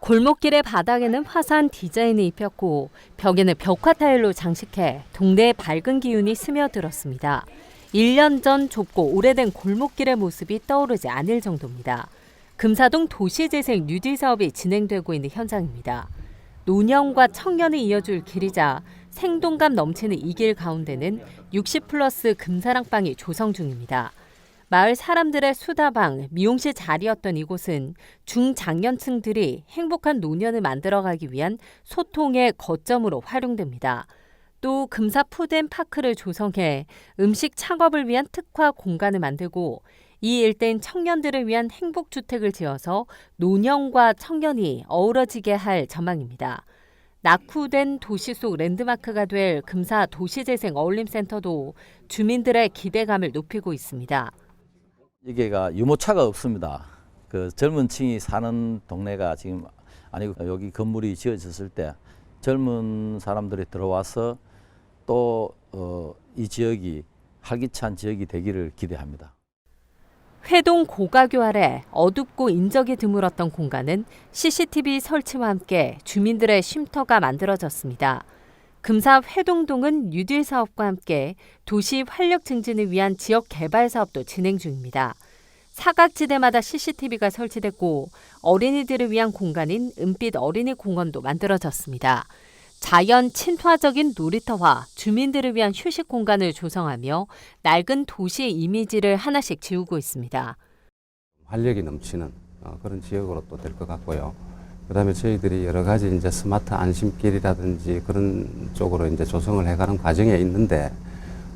골목길의 바닥에는 화사한 디자인이 입혔고 벽에는 벽화 타일로 장식해 동네의 밝은 기운이 스며들었습니다. 1년 전 좁고 오래된 골목길의 모습이 떠오르지 않을 정도입니다. 금사동 도시재생 뉴딜 사업이 진행되고 있는 현장입니다. 노년과 청년을 이어줄 길이자 생동감 넘치는 이 길 가운데는 60 플러스 금사랑방이 조성 중입니다. 마을 사람들의 수다방, 미용실 자리였던 이곳은 중장년층들이 행복한 노년을 만들어가기 위한 소통의 거점으로 활용됩니다. 또 금사 푸드앤파크를 조성해 음식 창업을 위한 특화 공간을 만들고 이 일대인 청년들을 위한 행복 주택을 지어서 노년과 청년이 어우러지게 할 전망입니다. 낙후된 도시 속 랜드마크가 될 금사 도시재생 어울림센터도 주민들의 기대감을 높이고 있습니다. 여기가 유모차가 없습니다. 그 젊은 층이 사는 동네가 지금 아니고 여기 건물이 지어졌을 때 젊은 사람들이 들어와서 또 어, 이 지역이 활기찬 지역이 되기를 기대합니다. 회동 고가교 아래 어둡고 인적이 드물었던 공간은 CCTV 설치와 함께 주민들의 쉼터가 만들어졌습니다. 금사 회동동은 뉴딜 사업과 함께 도시 활력 증진을 위한 지역 개발 사업도 진행 중입니다. 사각지대마다 CCTV가 설치됐고 어린이들을 위한 공간인 은빛 어린이 공원도 만들어졌습니다. 자연 친화적인 놀이터와 주민들을 위한 휴식 공간을 조성하며 낡은 도시 이미지를 하나씩 지우고 있습니다. 활력이 넘치는 어, 그런 지역으로 또 될 것 같고요. 그다음에 저희들이 여러 가지 이제 스마트 안심길이라든지 그런 쪽으로 이제 조성을 해가는 과정에 있는데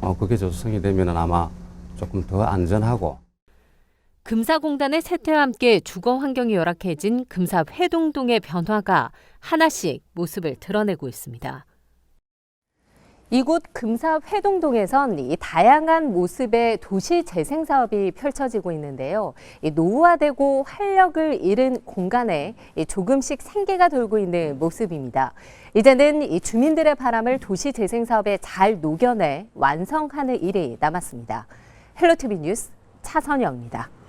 어, 그게 조성이 되면은 아마 조금 더 안전하고 금사공단의 세태와 함께 주거 환경이 열악해진 금사 회동동의 변화가 하나씩 모습을 드러내고 있습니다. 이곳 금사 회동동에선 이 다양한 모습의 도시 재생 사업이 펼쳐지고 있는데요. 이 노후화되고 활력을 잃은 공간에 이 조금씩 생기가 돌고 있는 모습입니다. 이제는 이 주민들의 바람을 도시 재생 사업에 잘 녹여내 완성하는 일이 남았습니다. 헬로티비 뉴스 차선영입니다.